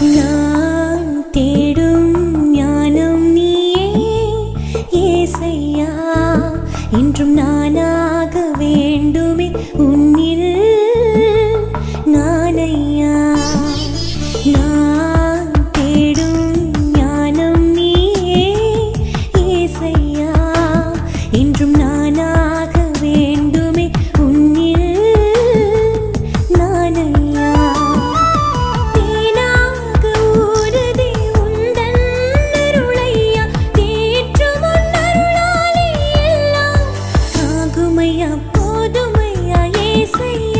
நான் தேடும் ஞானம் நீயே ஏசையா. என்றும் நானாக வேண்டுமே உன்னில் நானையா. நான் தேடும் ஞானம் நீயே ஏசையா. போதுமையா ஏசையா.